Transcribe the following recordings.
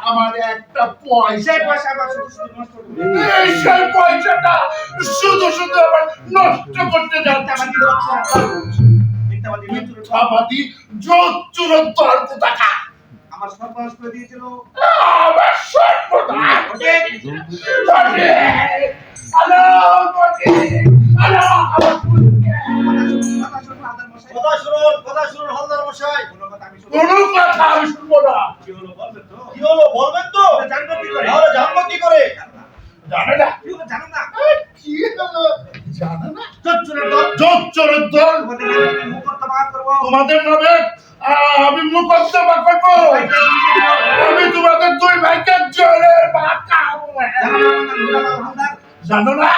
আমার একটা পয়সাটা শুধু শুধু আমার নষ্ট করতে যাচ্ছে মিথ্যাবাদী মিথ্যাবাদী মিথ্যাবাদী জোচ্চুর দর্প টাকা আমার সর্বনাশ করে দিয়েছিল। আমার সর্বনাশ ওকে বটে আলো বটে আলো আমার পুরুষকে। কথা শুনুন কথা শুনুন কথা মশাই কোনো কথা আমি শুনব কোনো কথা আমি শুনব না। কি হলো? বলবেন তো। কি হলো বলবেন তো জানব কি করে? তাহলে জানব কি করে? জানে না। কি হলো? জানো না। কি হলো? জানে না। চচ্চুরের দল। দল। তোমাদের নামে জানো না?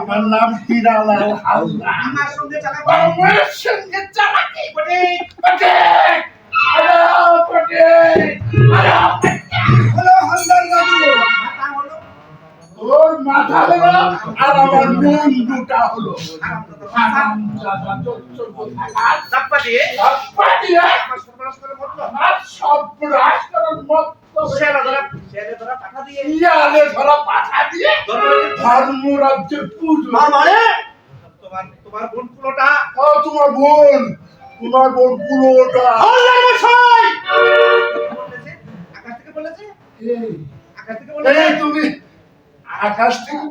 আমার নাম হীরালাল হালদার। আমার সঙ্গে চালাবো আমার সঙ্গে চালাকি বটে পটে আলো হলো হালদার দাদু মাথা হলো। ওর মাথা হলো আর আমার মন দুটা হলো। হারাম চাপ্পা দিয়ে। দিয়ে আমার সর্বনাশ করে বলল আমার সব রাষ্ট্রের মত শেয়ালে ধরা শেয়ালে ধরা পাঠা দিয়ে ইয়ালে ধরা পাঠা দিয়ে ধর্মরাজ্যের ধর্মরাজ্যের পুজো তার মানে? তোমার তোমার বোন পুরোটা? ও তোমার বোন। তোমার বোন পুরোটা। আল্লাহ মশাই! আকাশ থেকে বলেছে? এই, আকাশ থেকে এই তুমি আকাশ থেকে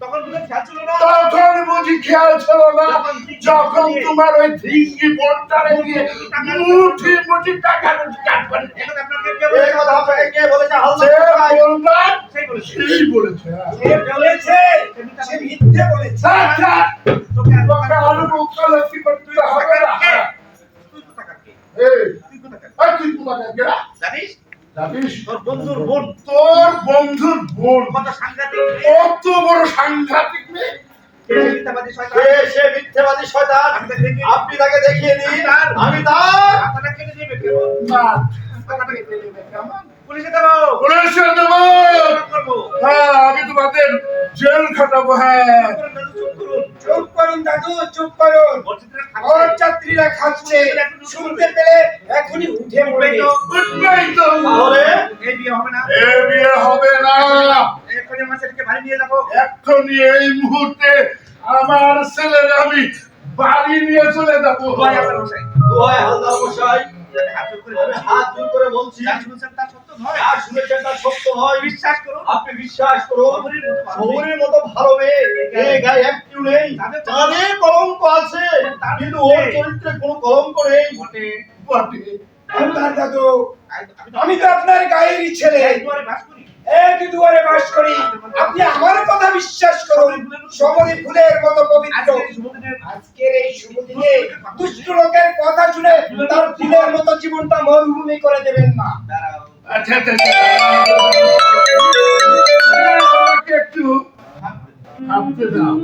তখন খেয়াল ছিল না। তখন বুঝি খেয়াল ছিল না। যখন তোমার ওই ভিঙ্গি বোনটারে দিয়ে মুঠি মুঠি টাকা বলেছে? হ্যাঁ। হ্যাঁ। তুই তো টাকা কে? এই তুই তো টাকা এই তুই কোথায় গেলা জানিস জানিস? তোর বন্ধুর বোন তোর বন্ধুর বোন কত সাংঘাতিক কত বড় সাংঘাতিক মেয়ে। সে মিথ্যাবাদী শয়তান? সে সে মিথ্যেবাদী শয়তান? আমি তাকে দেখিয়ে আপনি তাকে দেখিয়ে দিন। আমি তার- আমি তার মাথাটা কেটে দেবে কেমন? না। টাকাটা কেটে নেবে কেমন? পুলিশে দেবো পুলিশে দেবো হ্যাঁ আমি তোমাদের জেল খাটাবো হ্যাঁ। চুপ করুন দাদু চুপ করুন। যাত্রীরা খাচ্ছে। শুনতে পেলে এখনই উঠে পড়বে। বুঝলেই তো তাহলে এই বিয়ে হবে না। এ বিয়ে হবে না। এক্ষুনি আমার ছেলেকে বাড়ি নিয়ে যাব। এক্ষুনি এই মুহূর্তে আমার ছেলের আমি বাড়ি নিয়ে চলে যাব। দোহাই হালদার মশাই। আমি হাত জোড় করে আমি বলছি, হাত জোর করে বলছি। যা শুনেছেন তা সত্য নয়। আর শুনেছেন তার সত্য নয়। বিশ্বাস করুন। আপনি বিশ্বাস করুন। শহরের মতো ভালো শহরের মতো ভালো মেয়ে। এই গায়ে একটিও নেই। তাদের- তাদের কলঙ্ক আছে। কিন্তু ওর চরিত্রে কোনো কলঙ্ক নেই। বটে। বটে। আমি- আমি তো আপনার গায়েরই ছেলে। একবারে বাস করি। এক দুয়ারে বাস করি। আপনি আমার কথা বিশ্বাস করুন সমরি ফুলের মতো পবিত্র। আজকের এই শুভ দিনে দুষ্ট লোকের কথা শুনে তার ফুলের মতো জীবনটা মরুভূমি করে দেবেন না। আচ্ছা আচ্ছা আচ্ছা। একটু ভাবতে দাও।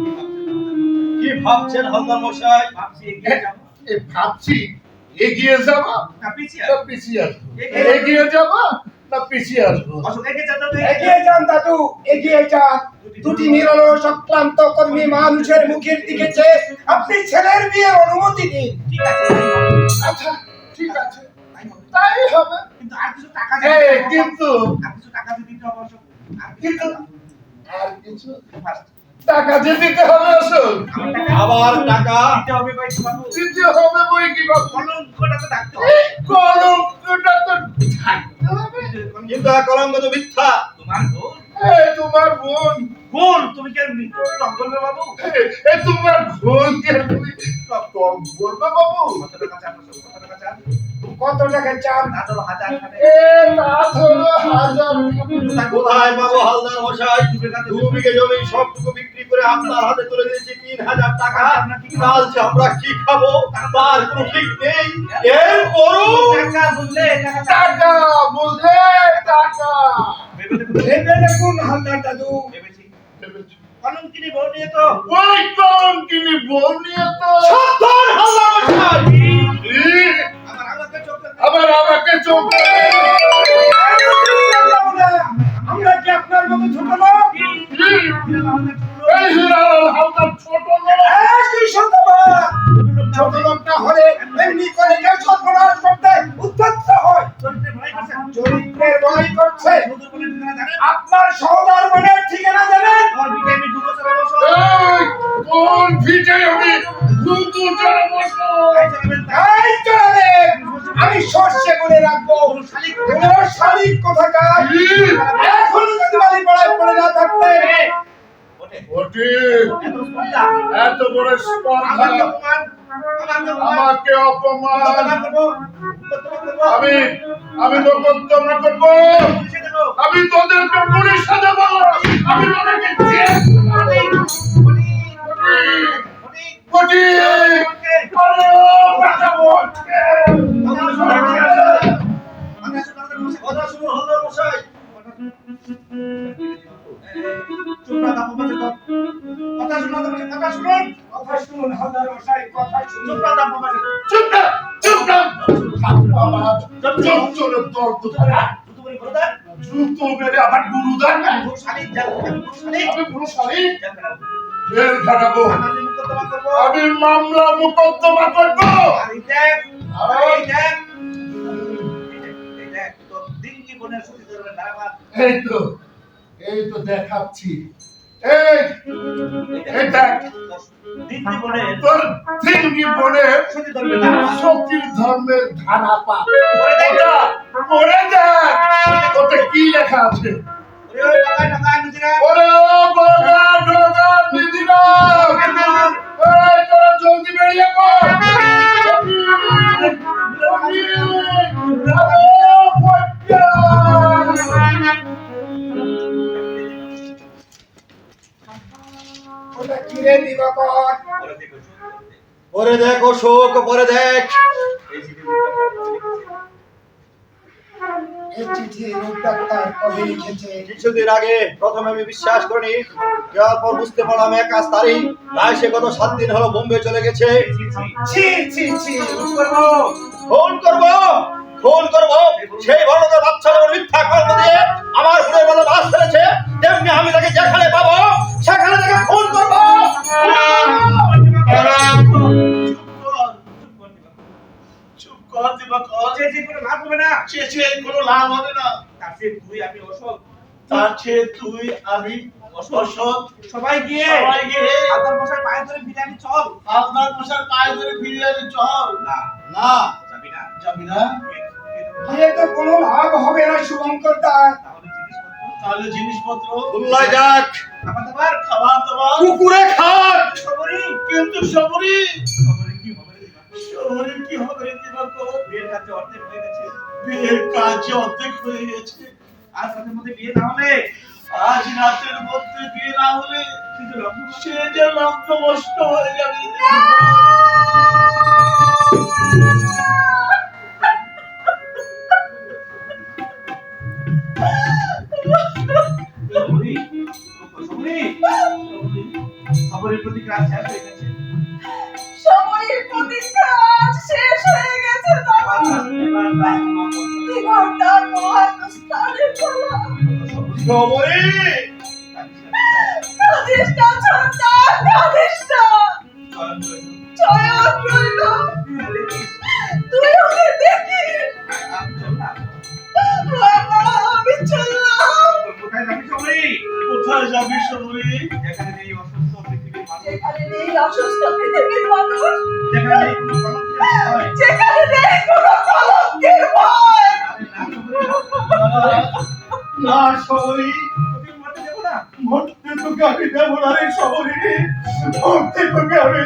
কি ভাবছেন হালদার মশাই? ভাবছি এগিয়ে যাব। এ ভাবছি এগিয়ে যাব? না পিছিয়ে আসব। এগিয়ে যাব? না পিছিয়ে আসব। এগিয়ে যান দাদু, এগিয়ে যান। দাদু এগিয়ে যান। দুটি নিরলস অক্লান্ত কর্মী মানুষের মুখের দিকে চেয়ে আপনি ছেলের বিয়ের অনুমতি দিন। ঠিক আছে আচ্ছা ঠিক আছে। তাই হবে। কিন্তু আর কিছু টাকা কিন্তু আর কিছু টাকা দিতে হবে? আর কিছু আর টাকা যে দিতে হবে আসল। আবার টাকা। দিতে হবে বাবু। দিতে হবে বই কি বাবু কলঙ্কটা তো থাকতে হবে। কলঙ্কটা তো থাকতে হবে। কিন্তু কলঙ্ক তো মিথ্যা। তোমার বোন? এই তোমার বোন। বোন? তুমি কি টক বলবে বাবু? এই তোমার বোনকে তুমি কম বলবে বাবু? কত টাকা চান কত টাকা চান? কত টাকা চান? না ধরো হাজার এ তা ধরো হাজার। কোথায় পাবো হালদার মশাই? দু জমি সবটুকু বিক্রি করে আপনার হাতে তুলে দিয়েছি তিন হাজার টাকা কাল যে আমরা কি খাব তার কোনো ঠিক নেই এর করুন টাকা বুঝলে, টাকা বুঝলে টাকা ভেবে দেখুন হালদার দাদু ভেবেছি। কলঙ্কিনী বউ নিয়ে তো ওই কলঙ্কিনি বোন নিয়ে তো সাবধান হালদার মশাই এই, আমার আমাকে চোখ আবার আমাকে চোখে আমরা কি আপনার মতো ছোট লোক? ছোট লোক। ছোট পুরো শালিক। আমি পুরো বেড়াবো জেল খাটাবো। আমি মামলা মোকদ্দমা করব। এই তো কি এই তো দেখাচ্ছি। এই তোর বনে সতীর ধর্মের ধারা পা। ওটা লেখা আছে? ওরে ও বগা ডগা তোরা জলদি বেরিয়ে পড়। পরে দেখ অশোক পরে দেখ। এই চিঠি কবে লিখেছে কিছুদিন আগে প্রথমে আমি বিশ্বাস করিনি যাওয়ার পর বুঝতে পারলাম এক আজ তারিখ তাই সে গত সাত দিন হলো বোম্বে চলে গেছে ছি ছি ছি করব ফোন করব ফোন করব সেই বাচ্চা যেমন মিথ্যা কর্ম দিয়ে আমার ঘুরে বলে বাস ফেলেছে তেমনি আমি তাকে যেখানে পাবো সেখানে তাকে ফোন করব কর কোনো লাভ হবে না। চেঁচিয়ে কোনো লাভ হবে না। তার তুই আমি অসৎ। তার তুই আমি অসৎ। সবাই গিয়ে সবাই গিয়ে আদার মশাই পায়ে ধরে বিরিয়ানি চল। আপনার মশার পায়ে ধরে ফিরিয়ে চল। না। না। যাবি না। যাবি না। গিয়ে তো কোনো লাভ হবে না শুভঙ্কর দা। তাহলে জিনিসপত্র? জিনিসপত্র? খুল্লায় যাক। খাবার দাবার? খাবার দাবার? কুকুরে খবরই কিন্তু সবরই শহরে কি হবে দিবাকর বিয়ের কাছে অর্ধেক হয়ে গেছে। বিয়ের কাজ অর্ধেক হয়ে গেছে। আর রাতের মধ্যে বিয়ে না হলে আজ রাতের মধ্যে বিয়ে না হলে লগ্ন। সে যে লক্ষ্যভ্রষ্ট হয়ে যাবে। খবরের প্রতি কাজ শেষ হয়ে গেছে। সময়ের প্রতীক্ষা আজ শেষ হয়ে গেছে দাদা আমি দেবো না রে শহরে মরতে তোকে আমি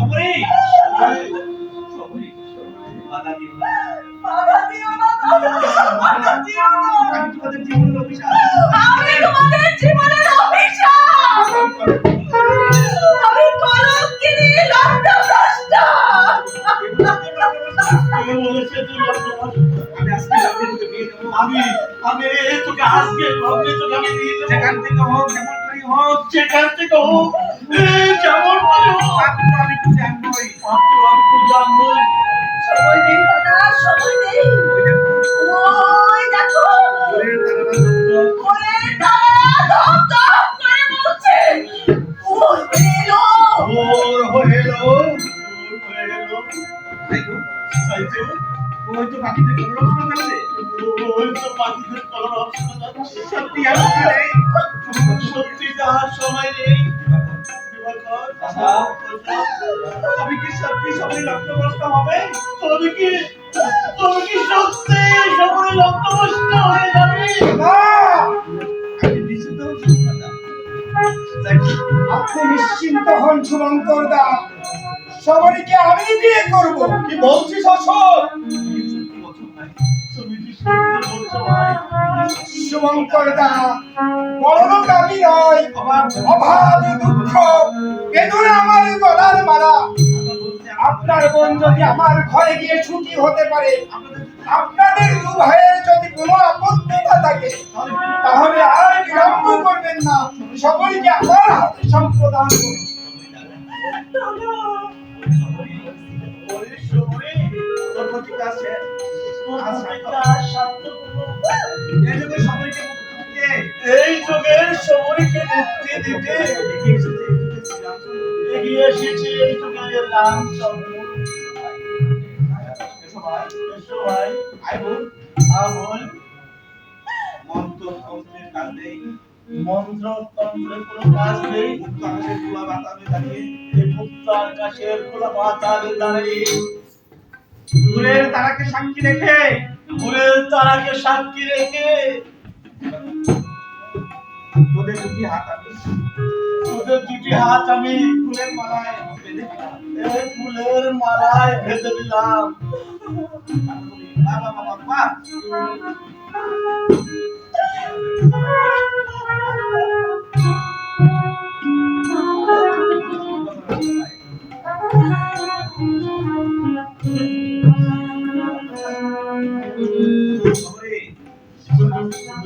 সবরি সবরি বাধা দিও না বাধা দিও না বাধা দিও না আমি তোমাদের জীবনের অভিশাপ। আমি তোমাদের জীবনের অভিশাপ আমি কলঙ্কিনী লণ্ডভ্রষ্টা কে বলেছে তুই লক্ষ্যভ্রষ্ট? আমি আজকে রাতে তোকে বিয়ে দেবো আমি আমি তোকে আজকে তোকে আমি যেখান থেকে হোক যেমন করি হোক যেখান থেকে হোক। যেমন আমি তো জানবই আমি তো জানবই সবাই নেই দাদা সবাই নেই ওই দেখো ওরে দাদা ধপ ধপ করে বলছে ওর হেলো ওর হেলো ওর হেলো তাই তো ওই তো পাখিদের কলম শোনা যাচ্ছে ওই তো পাখিদের কলম শোনা যাচ্ছে সত্যি আমি সত্যি যা আমি কি সত্যি সবাই লক্ষ্যভ্রষ্ট হবে? তবে কি তবে কি সত্যি সবাই লক্ষ্যভ্রষ্ট হয়ে যাবে? আপনি নিশ্চিন্ত হন শুভঙ্কর দা সবাইকে আমি বিয়ে করব। কি বলছিস অশোক? শুভঙ্কর দা বড়লোক নয় অভাব দুঃখ আমার গলার মালা আপনার বোন যদি আমার ঘরে গিয়ে ছুটি হতে পারে আপনাদের দু ভাইয়ের যদি কোনো আপত্তি না থাকে তাহলে আর বিলম্ব করবেন না সকলকে আমার হাতে সম্প্রদান করুন তোর প্রতি কাছে আজকেটা সার্থকতা এই যুগের সমরীকে মুক্তি দিতে এগিয়ে এসেছে, এই যুগের রামচন্দ্র মন্ত্র তন্ত্রের কোনো কাজ নেই। মুক্ত আকাশের খোলা বাতাবে দাঁড়িয়ে মুক্ত আকাশের খোলা বাতাবে দাঁড়িয়ে। দূরের তারাকে সাক্ষী রেখে ভোরের তারাকে সাক্ষী রেখে। তোদের দুটি হাত আমি। তোদের দুটি হাত আমি ফুলের মালায় ফুলের মালায় ভেজে দিলাম। বলি, বাবা বাবা। sudah.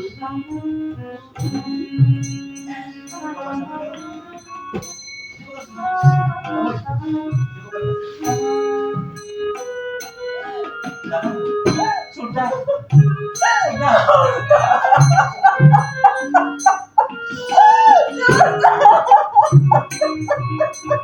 Sudah. Sudah.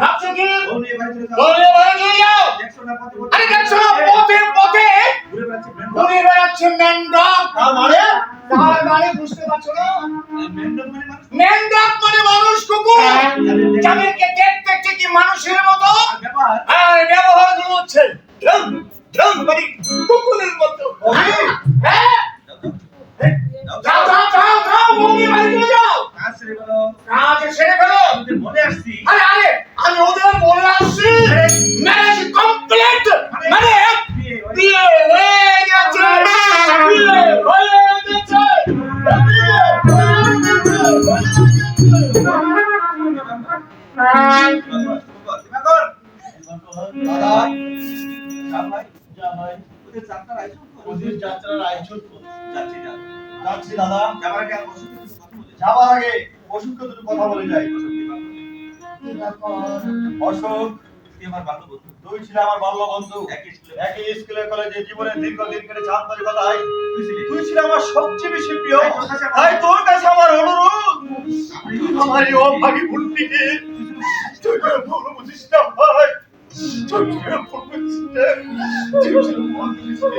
ভাবছ কি? নিয়ে বাড়ি চলে যাও। আরে দেখছ পথে পথে? ঘুরে বেড়াচ্ছে ম্যান্ডক তার মানে? তার মানে বুঝতে পারছ না? মানে ম্যান্ডক মানে মানুষ কুকুর। যাদেরকে দেখতে ঠিকই মানুষের মতো? আর ব্যবহার হচ্ছে। ঢং ঢং মানে কুকুরের মতো। হ্যাঁ? অশোক আমার ভালো বন্ধু। তুই ছিল আমার বাল্য বন্ধু একই স্কুলে একই স্কুলে কলেজে জীবনের দীর্ঘদিন কেটে আন্তরিকতায় তুই ছিলি। তুই ছিল আমার সবচেয়ে বেশি প্রিয় তাই তোর কাছে আমার- অনুরোধ আমার এই অভাগী ভুলটিকে তুই করে ভুল বুঝিস না ভাই তুই করে ভুল বুঝিস না তুই ছিল বুঝিস না।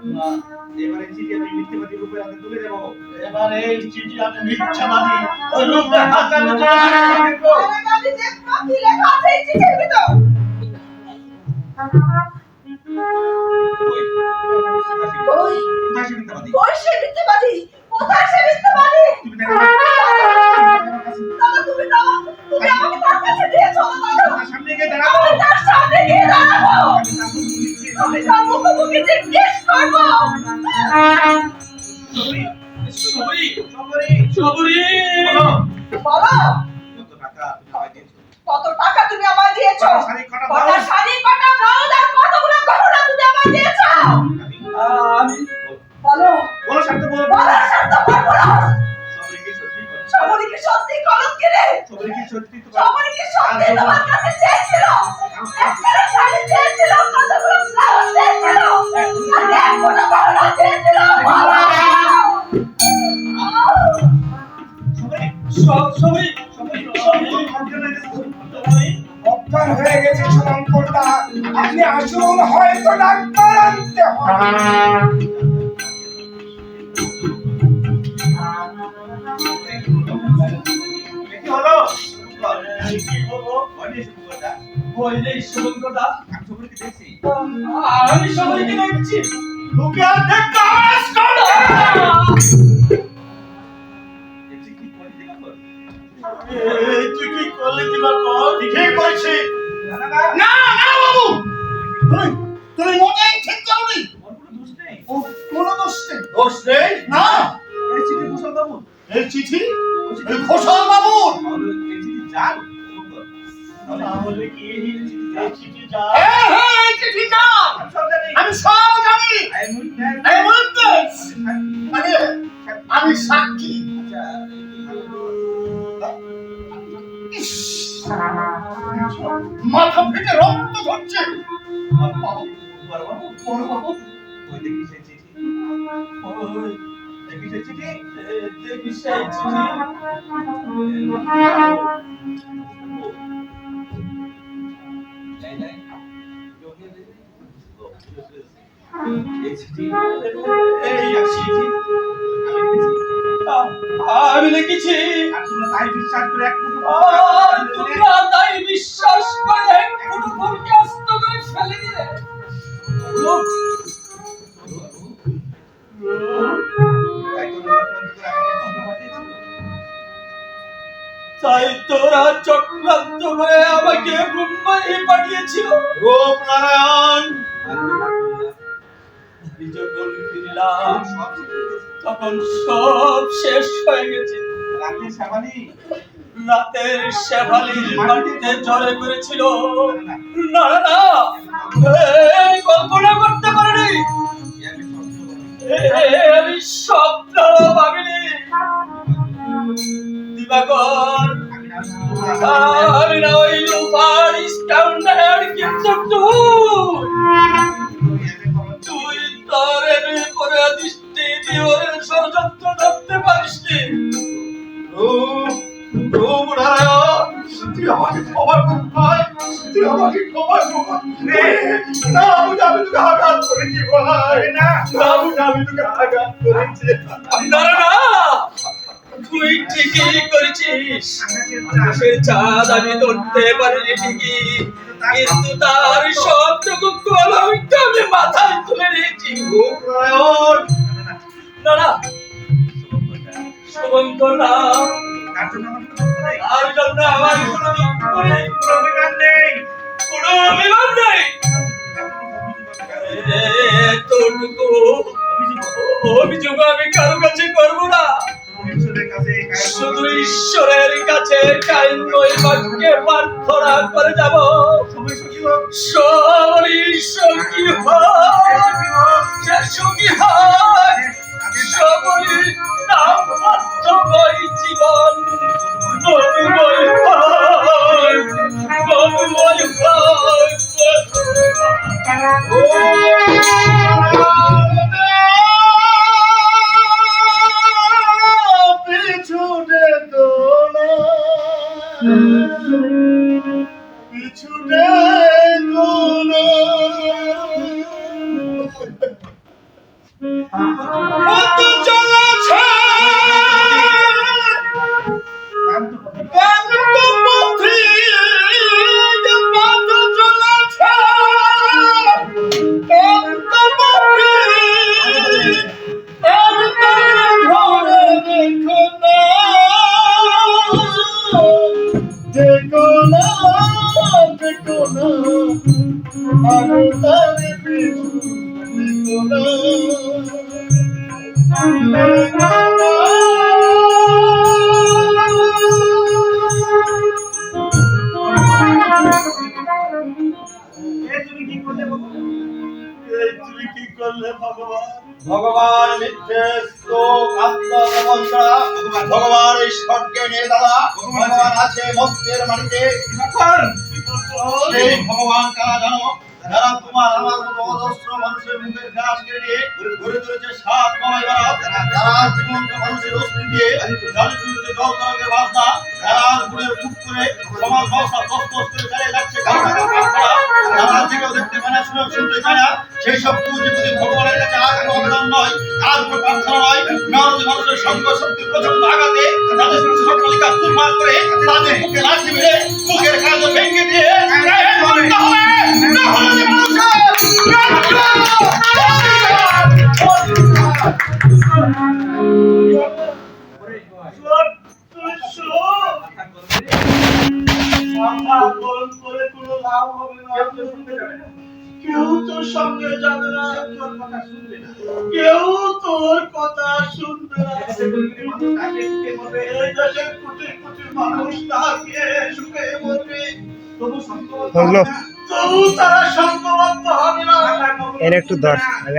এবারে চিঠি আমি মিথ্যেবাদী রূপে হাতে তুলে দেবো এবারে এই চিঠি আমি মিথ্যাবাদী ওই রূপে হাতে তুলে দেব। আরে আমি দেখব কি লেখা আছে এই চিঠির ভিতর কই কই সে মিথ্যাবাদী কই সে মিথ্যাবাদী কোথায় সে মিথ্যাবাদী দাদা তুমি দাও তুমি আমাকে তার কাছে দিয়ে চলো দাদা। সামনে গিয়ে দাঁড়াও। আমি তার সামনে গিয়ে দাঁড়াবো। আমি তার মুখোমুখি জিজ্ঞেস করব। সবরি সবরি সবরি। বলো। কত টাকা তুমি আমায় দিয়েছ? কত টাকা তুমি আমায় দিয়েছ? কটা শাড়ি, কটা কটা ব্লাউজ? শাড়ি কটা ব্লাউজ আর কতগুলো গহনা তুমি আমায় দিয়েছ? কি সত্যি তো সবরি কি সত্যি তোমার কাছে চেয়েছিল। একটা শাড়ি চেয়েছিল কতগুলো ব্লাউজ চেয়েছিল। আর একটা গহনা চেয়েছিল। সব সবই সবরি সবরি অজ্ঞান হয়ে গেছে হয়ে শুভঙ্কর আপনি আসুন হয়তো ডাক্তার আনতে হবে। আমি সবাইকে দেখছি তোকে আর দেখতে আস দেখছি কি করে দেখো এই তুই কি করলি কি বা কর ঠিক করেছি না না না না না বাবু তুই তুই মোটেই ঠিক করলি কোনো দোষ নেই দোষ নেই না এই চিঠি কুশল বাবু এই চিঠি ঘোষাল এই চিঠি শুভঙ্কর তাহলে তাহলে কি চিঠি যা? হ্যাঁ হ্যাঁ চিঠি যাও আমি সব জানি! এই মানে আমি সাক্ষী। মাথা ফেটে রক্ত ঝরছে বাবু বাবু বড় বাবু ওই দেখি সেই চিঠি। ওই দেখি সেই চিঠি। দেখি সেই চিঠি। আমি দেখেছি। তোমরা তাই বিশ্বাস করে তাই বিশ্বাস করে ফেলে দিলে তাই তোরা চক্রান্ত করে আমাকে মুম্বাই পাঠিয়েছিল। রূপনারায়ণ! আমি যখন ফিরলাম। তখন সব শেষ হয়ে গেছে। রাতে শ্যামালি। রাতের শেফালির মাটিতে জ্বরে পড়েছিল না। না কল্পনা করতে পারিনি। আমি স্বপ্ন ভাবিনি। আমি না ওই লুপার স্ট্যান্ডার্ড কিন্তু তুই। তুই তোর দৃষ্টি ষড়যন্ত্র ধরতে তুই আমাকে ক্ষমা কর ভাই তুই আমাকে ক্ষমা কর না আমি আমি তোকে আঘাত করেছি ভাই। না। না আমি তোকে আঘাত করেছি। না না না তুই ঠিকই করেছিস। আকাশের চাঁদ আমি ধরতে পারিনি ঠিকই। কিন্তু তার সবটুকু কলঙ্ক আমি মাথায় তুলে নিয়েছি। না কোনো অভিযোগ আমি কারও কাছে করব ঈশ্বরের কাছে শুধু শুধু ঈশ্বরের কাছে কাইন্নই বাক্যে প্রার্থনা করে যাব। হয়? যে সঙ্গী হয়? সবই নাম জীবন। মধুময় কত চলেছে। কি করলে ভগবান? ভগবান মিথ্যে শ্লোক আত্মসমন ভগবান এই স্বর্গে নেই দাদা ভগবান আছে মস্তের মাটিতে। সেই ভগবান কারা জানো? যারা তোমার আমার অজস্র মানুষের মুখের ঘাস কেড়ে নিয়ে ঘুরে ধরেছে সাত কমাই বারাত যারা জীবনকে মানুষের অস্তি দিয়ে জলের বিরুদ্ধে জল তরঙ্গের বার্তা যারা গুড়ের মুখ করে সমাজ চালিয়ে যাচ্ছে যারা দেখতে শুনে শুনতে চায় না, সেই সব যদি ভগবানের কাছে আবেদন নয়, আর কোনো প্রার্থনা নয়। মানুষের সঙ্গ শক্তি প্রচণ্ড আঘাতে তাদের সকলিকা চুরমার করে তাদের মুখে লাঠি মেরে মুখের কাজ ভেঙে দিয়ে কেউ তোর। কেউ তোর কথা শুনবে। তবু তারা সংঘবদ্ধ হবে না। এর একটু ধর আমি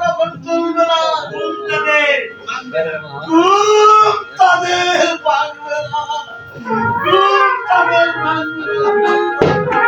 কখন তুলবে না। ঘুম তাদের ভাঙবে না। তাদের ভাঙবে না। তাদের